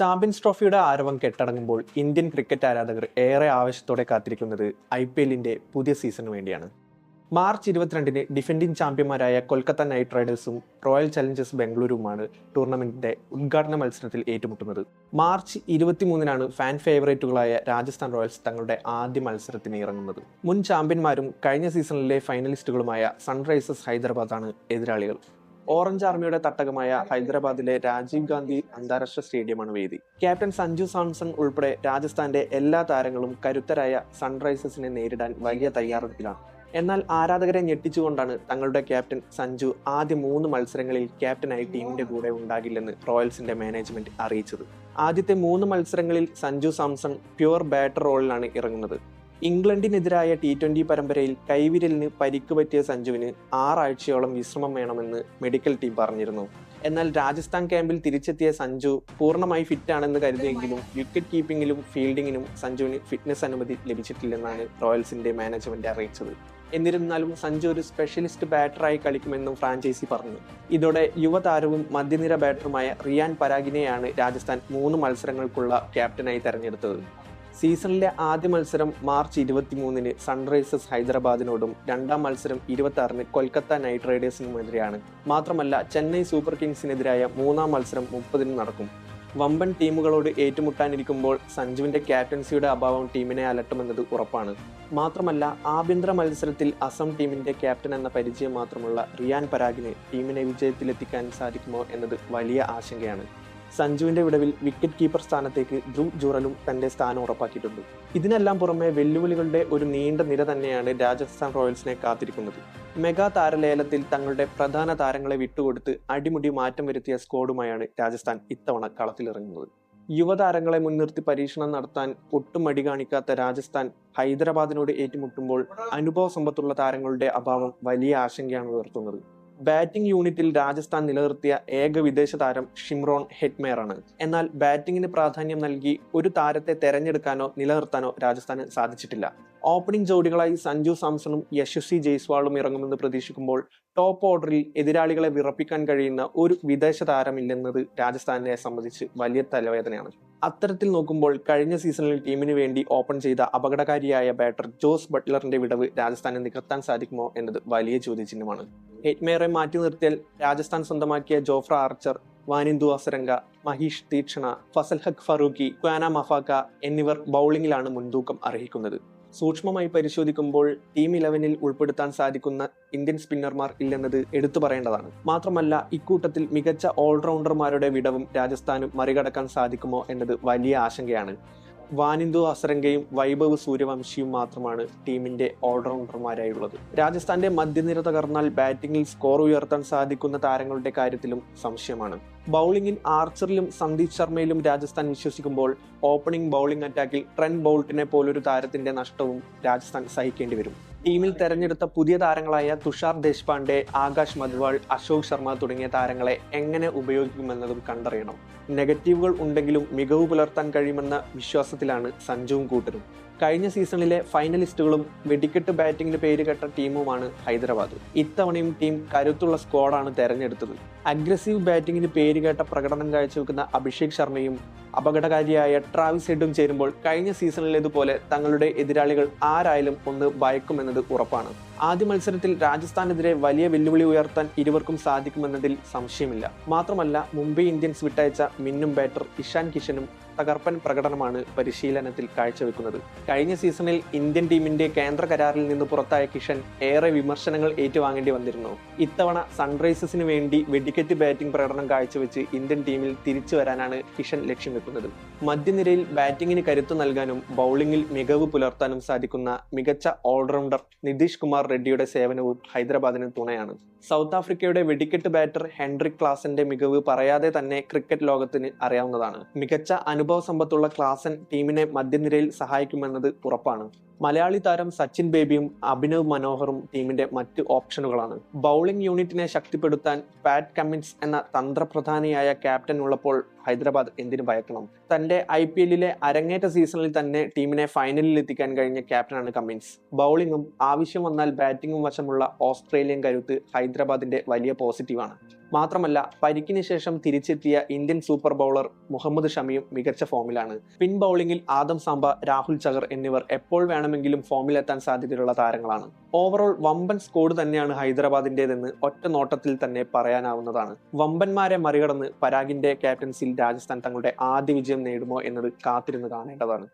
Champions ട്രോഫിയുടെ ആരവം കെട്ടടങ്ങുമ്പോൾ Indian cricket ആരാധകർ ഏറെ ആവേശത്തോടെ കാത്തിരിക്കുന്നത് ഐ പി എല്ലിന്റെ പുതിയ സീസണിന് വേണ്ടിയാണ്. മാർച്ച് ഇരുപത്തിരണ്ടിന് ഡിഫൻഡിംഗ് ചാമ്പ്യന്മാരായ കൊൽക്കത്ത നൈറ്റ് റൈഡേഴ്സും റോയൽ ചലഞ്ചേഴ്സ് ബംഗളൂരുവുമാണ് ടൂർണമെന്റിന്റെ ഉദ്ഘാടന മത്സരത്തിൽ ഏറ്റുമുട്ടുന്നത്. മാർച്ച് ഇരുപത്തിമൂന്നിനാണ് ഫാൻ ഫേവറേറ്റുകളായ രാജസ്ഥാൻ റോയൽസ് തങ്ങളുടെ ആദ്യ മത്സരത്തിന് ഇറങ്ങുന്നത്. മുൻ ചാമ്പ്യന്മാരും കഴിഞ്ഞ സീസണിലെ ഫൈനലിസ്റ്റുകളുമായ സൺറൈസേഴ്സ് ഹൈദരാബാദാണ് എതിരാളികൾ. ഓറഞ്ച് ആർമിയുടെ തട്ടകമായ ഹൈദരാബാദിലെ രാജീവ് ഗാന്ധി അന്താരാഷ്ട്ര സ്റ്റേഡിയമാണ് വേദി. ക്യാപ്റ്റൻ സഞ്ജു സാംസൺ ഉൾപ്പെടെ രാജസ്ഥാന്റെ എല്ലാ താരങ്ങളും കരുത്തരായ സൺറൈസേഴ്സിനെ നേരിടാൻ വലിയ തയ്യാറെടുപ്പിലാണ്. എന്നാൽ ആരാധകരെ ഞെട്ടിച്ചുകൊണ്ടാണ് തങ്ങളുടെ ക്യാപ്റ്റൻ സഞ്ജു ആദ്യ മൂന്ന് മത്സരങ്ങളിൽ ക്യാപ്റ്റനായി ടീമിന്റെ കൂടെ ഉണ്ടാകില്ലെന്ന് റോയൽസിന്റെ മാനേജ്മെന്റ് അറിയിച്ചത്. ആദ്യത്തെ മൂന്ന് മത്സരങ്ങളിൽ സഞ്ജു സാംസൺ പ്യുവർ ബാറ്റർ റോളിലാണ് ഇറങ്ങുന്നത്. ഇംഗ്ലണ്ടിനെതിരായ ടി ട്വന്റി പരമ്പരയിൽ കൈവിരലിന് പരിക്ക് പറ്റിയ സഞ്ജുവിന് ആറാഴ്ചയോളം വിശ്രമം വേണമെന്ന് മെഡിക്കൽ ടീം പറഞ്ഞിരുന്നു. എന്നാൽ രാജസ്ഥാൻ ക്യാമ്പിൽ തിരിച്ചെത്തിയ സഞ്ജു പൂർണമായി ഫിറ്റ് ആണെന്ന് കരുതിയെങ്കിലും വിക്കറ്റ് കീപ്പിംഗിലും ഫീൽഡിങ്ങിനും സഞ്ജുവിന് ഫിറ്റ്നസ് അനുമതി ലഭിച്ചിട്ടില്ലെന്നാണ് റോയൽസിന്റെ മാനേജ്മെന്റ് അറിയിച്ചത്. എന്നിരുന്നാലും സഞ്ജു ഒരു സ്പെഷ്യലിസ്റ്റ് ബാറ്ററായി കളിക്കുമെന്നും ഫ്രാഞ്ചൈസി പറഞ്ഞു. ഇതോടെ യുവതാരവും മധ്യനിര ബാറ്ററുമായ റിയാൻ പരാഗിനെയാണ് രാജസ്ഥാൻ മൂന്ന് മത്സരങ്ങൾക്കുള്ള ക്യാപ്റ്റനായി തെരഞ്ഞെടുത്തത്. സീസണിലെ ആദ്യ മത്സരം മാർച്ച് ഇരുപത്തിമൂന്നിന് സൺറൈസേഴ്സ് ഹൈദരാബാദിനോടും രണ്ടാം മത്സരം ഇരുപത്തി കൊൽക്കത്ത നൈറ്റ് റൈഡേഴ്സിനുമെതിരെയാണ്. മാത്രമല്ല ചെന്നൈ സൂപ്പർ കിങ്സിനെതിരായ മൂന്നാം മത്സരം മുപ്പതിന് നടക്കും. വമ്പൻ ടീമുകളോട് ഏറ്റുമുട്ടാനിരിക്കുമ്പോൾ സഞ്ജുവിന്റെ ക്യാപ്റ്റൻസിയുടെ അഭാവം ടീമിനെ അലട്ടുമെന്നത് ഉറപ്പാണ്. മാത്രമല്ല ആഭ്യന്തര മത്സരത്തിൽ അസം ടീമിന്റെ ക്യാപ്റ്റൻ എന്ന പരിചയം മാത്രമുള്ള റിയാൻ പരാഗിന് ടീമിനെ വിജയത്തിലെത്തിക്കാൻ സാധിക്കുമോ എന്നത് വലിയ ആശങ്കയാണ്. സഞ്ജുവിന്റെ വിടവിൽ വിക്കറ്റ് കീപ്പർ സ്ഥാനത്തേക്ക് ധ്രുവ് ജുറലും തന്റെ സ്ഥാനം ഉറപ്പാക്കിയിട്ടുണ്ട്. ഇതിനെല്ലാം പുറമെ വെല്ലുവിളികളുടെ ഒരു നീണ്ട നിര തന്നെയാണ് രാജസ്ഥാൻ റോയൽസിനെ കാത്തിരിക്കുന്നത്. മെഗാ താരലേലത്തിൽ തങ്ങളുടെ പ്രധാന താരങ്ങളെ വിട്ടുകൊടുത്ത് അടിമുടി മാറ്റം വരുത്തിയ സ്ക്വാഡുമായാണ് രാജസ്ഥാൻ ഇത്തവണ കളത്തിലിറങ്ങുന്നത്. യുവതാരങ്ങളെ മുൻനിർത്തി പരീക്ഷണം നടത്താൻ ഒട്ടും മടി കാണിക്കാത്ത രാജസ്ഥാൻ ഹൈദരാബാദിനോട് ഏറ്റുമുട്ടുമ്പോൾ അനുഭവ സമ്പത്തുള്ള താരങ്ങളുടെ അഭാവം വലിയ ആശങ്കയാണ് ഉയർത്തുന്നത്. ബാറ്റിംഗ് യൂണിറ്റിൽ രാജസ്ഥാൻ നിലനിർത്തിയ ഏക വിദേശ താരം ഷിംറോൺ ഹെറ്റ്മെയറാണ് എന്നാൽ ബാറ്റിംഗിന് പ്രാധാന്യം നൽകി ഒരു താരത്തെ തെരഞ്ഞെടുക്കാനോ നിലനിർത്താനോ രാജസ്ഥാന് സാധിച്ചിട്ടില്ല. ഓപ്പണിംഗ് ജോഡികളായി സഞ്ജു സാംസണും യശസ്വി ജയ്സ്വാളും ഇറങ്ങുമെന്ന് പ്രതീക്ഷിക്കുമ്പോൾ ടോപ്പ് ഓർഡറിൽ എതിരാളികളെ വിറപ്പിക്കാൻ കഴിയുന്ന ഒരു വിദേശ താരമില്ലെന്നത് രാജസ്ഥാനെ സംബന്ധിച്ച് വലിയ തലവേദനയാണ്. അത്തരത്തിൽ നോക്കുമ്പോൾ കഴിഞ്ഞ സീസണിൽ ടീമിന് വേണ്ടി ഓപ്പൺ ചെയ്ത അപകടകാരിയായ ബാറ്റർ ജോസ് ബട്ട്ലറിന്റെ വിടവ് രാജസ്ഥാനെ നികത്താൻ സാധിക്കുമോ എന്നത് വലിയ ചോദ്യചിഹ്നമാണ്. ഹെറ്റ്മേറെ മാറ്റി നിർത്തിയാൽ രാജസ്ഥാൻ സ്വന്തമാക്കിയ Jofra Archer Wanindu Hasaranga Maheesh Theekshana Fazal Haq Farooqi Kwena Maphaka എന്നിവർ ബൗളിംഗിലാണ് മുൻതൂക്കം അർഹിക്കുന്നത്. സൂക്ഷ്മമായി പരിശോധിക്കുമ്പോൾ ടീം ഇലവനിൽ ഉൾപ്പെടുത്താൻ സാധിക്കുന്ന ഇന്ത്യൻ സ്പിന്നർമാർ ഇല്ലെന്നത് എടുത്തു പറയേണ്ടതാണ്. മാത്രമല്ല ഇക്കൂട്ടത്തിൽ മികച്ച ഓൾറൗണ്ടർമാരുടെ വിടവും രാജസ്ഥാനും മറികടക്കാൻ സാധിക്കുമോ എന്നത് വലിയ ആശങ്കയാണ്. വാനിന്ദു അസരംഗയും വൈഭവ് സൂര്യവംശിയും മാത്രമാണ് ടീമിന്റെ ഓൾറൗണ്ടർമാരായുള്ളത്. രാജസ്ഥാന്റെ മധ്യനിര തകർന്നാൽ ബാറ്റിംഗിൽ സ്കോർ ഉയർത്താൻ സാധിക്കുന്ന താരങ്ങളുടെ കാര്യത്തിലും സംശയമാണ്. ബൗളിംഗിൽ ആർച്ചറിലും സന്ദീപ് ശർമ്മയിലും രാജസ്ഥാൻ വിശ്വസിക്കുമ്പോൾ ഓപ്പണിംഗ് ബൗളിംഗ് അറ്റാക്കിൽ ട്രെൻ ബോൾട്ടിനെ പോലൊരു താരത്തിന്റെ നഷ്ടവും രാജസ്ഥാൻ സഹിക്കേണ്ടി വരും. ടീമിൽ തെരഞ്ഞെടുത്ത പുതിയ താരങ്ങളായ തുഷാർ ദേശ്പാണ്ഡെ ആകാശ് മധ്വാൾ അശോക് ശർമ്മ തുടങ്ങിയ താരങ്ങളെ എങ്ങനെ ഉപയോഗിക്കുമെന്നതും കണ്ടറിയണം. നെഗറ്റീവുകൾ ഉണ്ടെങ്കിലും മികവ് പുലർത്താൻ കഴിയുമെന്ന വിശ്വാസത്തിലാണ് സഞ്ജുവും കൂട്ടരും. കഴിഞ്ഞ സീസണിലെ ഫൈനലിസ്റ്റുകളും വെടിക്കെട്ട് ബാറ്റിംഗിന് പേര് കേട്ട ടീമുമാണ് ഹൈദരാബാദ്. ഇത്തവണയും ടീം കരുത്തുള്ള സ്ക്വാഡാണ് തെരഞ്ഞെടുത്തത്. അഗ്രസീവ് ബാറ്റിംഗിന് പേര് കേട്ട പ്രകടനം കാഴ്ചവെക്കുന്ന അഭിഷേക് ശർമ്മയും അപകടകാരിയായ ട്രാവിസ് ഹെഡും ചേരുമ്പോൾ കഴിഞ്ഞ സീസണിലേതുപോലെ തങ്ങളുടെ എതിരാളികൾ ആരായാലും ഒന്ന് ഭയക്കുമെന്നത് ഉറപ്പാണ്. ആദ്യ മത്സരത്തിൽ രാജസ്ഥാനെതിരെ വലിയ വെല്ലുവിളി ഉയർത്താൻ ഇരുവർക്കും സാധിക്കുമെന്നതിൽ സംശയമില്ല. മാത്രമല്ല മുംബൈ ഇന്ത്യൻസ് വിട്ടയച്ച മിന്നും ബാറ്റർ ഇഷാൻ കിഷനും തകർപ്പൻ പ്രകടനമാണ് പരിശീലനത്തിൽ കാഴ്ചവെക്കുന്നത്. കഴിഞ്ഞ സീസണിൽ ഇന്ത്യൻ ടീമിന്റെ കേന്ദ്ര കരാറിൽ നിന്ന് പുറത്തായ കിഷൻ ഏറെ വിമർശനങ്ങൾ ഏറ്റുവാങ്ങേണ്ടി വന്നിരുന്നു. ഇത്തവണ സൺറൈസേഴ്സിന് വേണ്ടി വെടിക്കെറ്റ് ബാറ്റിംഗ് പ്രകടനം കാഴ്ചവെച്ച് ഇന്ത്യൻ ടീമിൽ തിരിച്ചു വരാനാണ് കിഷൻ ലക്ഷ്യം വെക്കുന്നത്. മധ്യനിരയിൽ ബാറ്റിംഗിന് കരുത്തു നൽകാനും ബൗളിംഗിൽ മികവ് പുലർത്താനും സാധിക്കുന്ന മികച്ച ഓൾറൗണ്ടർ നിതീഷ് കുമാർ റെഡ്ഡിയുടെ സേവനവും ഹൈദരാബാദിന് തുണയാണ്. സൗത്ത് ആഫ്രിക്കയുടെ വെടിക്കെട്ട് ബാറ്റർ ഹെൻറിക് ക്ലാസിന്റെ മികവ് പറയാതെ തന്നെ ക്രിക്കറ്റ് ലോകത്തിന് അറിയാവുന്നതാണ്. മികച്ച അനുഭവ സമ്പത്തുള്ള ക്ലാസൻ ടീമിനെ മധ്യനിരയിൽ സഹായിക്കുമെന്നത് ഉറപ്പാണ്. മലയാളി താരം സച്ചിൻ ബേബിയും അഭിനവ് മനോഹറും ടീമിന്റെ മറ്റ് ഓപ്ഷനുകളാണ്. ബൗളിംഗ് യൂണിറ്റിനെ ശക്തിപ്പെടുത്താൻ പാറ്റ് കമ്മിൻസ് എന്ന തന്ത്രപ്രധാനിയായ ക്യാപ്റ്റൻ ഉള്ളപ്പോൾ ഹൈദരാബാദ് എന്തിനു ഭയക്കണം? തന്റെ ഐ പി എല്ലിലെ അരങ്ങേറ്റ സീസണിൽ തന്നെ ടീമിനെ ഫൈനലിൽ എത്തിക്കാൻ കഴിഞ്ഞ ക്യാപ്റ്റനാണ് കമ്മിൻസ്. ബൗളിംഗും ആവശ്യം വന്നാൽ ബാറ്റിംഗും വശമുള്ള ഓസ്ട്രേലിയൻ കരുത്ത് ഹൈദരാബാദിന്റെ വലിയ പോസിറ്റീവാണ്. മാത്രമല്ല പരിക്കിന് ശേഷം തിരിച്ചെത്തിയ ഇന്ത്യൻ സൂപ്പർ ബൗളർ മുഹമ്മദ് ഷമിയും മികച്ച ഫോമിലാണ്. പിൻ ബൗളിംഗിൽ ആദം സാമ്പ രാഹുൽ ചഹർ എന്നിവർ എപ്പോൾ വേണമെങ്കിലും ഫോമിലെത്താൻ സാധ്യതയുള്ള താരങ്ങളാണ്. ഓവറോൾ വമ്പൻ സ്കോഡ് തന്നെയാണ് ഹൈദരാബാദിന്റേതെന്ന് ഒറ്റ നോട്ടത്തിൽ തന്നെ പറയാനാവുന്നതാണ്. വമ്പന്മാരെ മറികടന്ന് പരാഗിന്റെ ക്യാപ്റ്റൻസിൽ രാജസ്ഥാൻ തങ്ങളുടെ ആദ്യ വിജയം നേടുമോ എന്നത് കാത്തിരുന്ന് കാണേണ്ടതാണ്.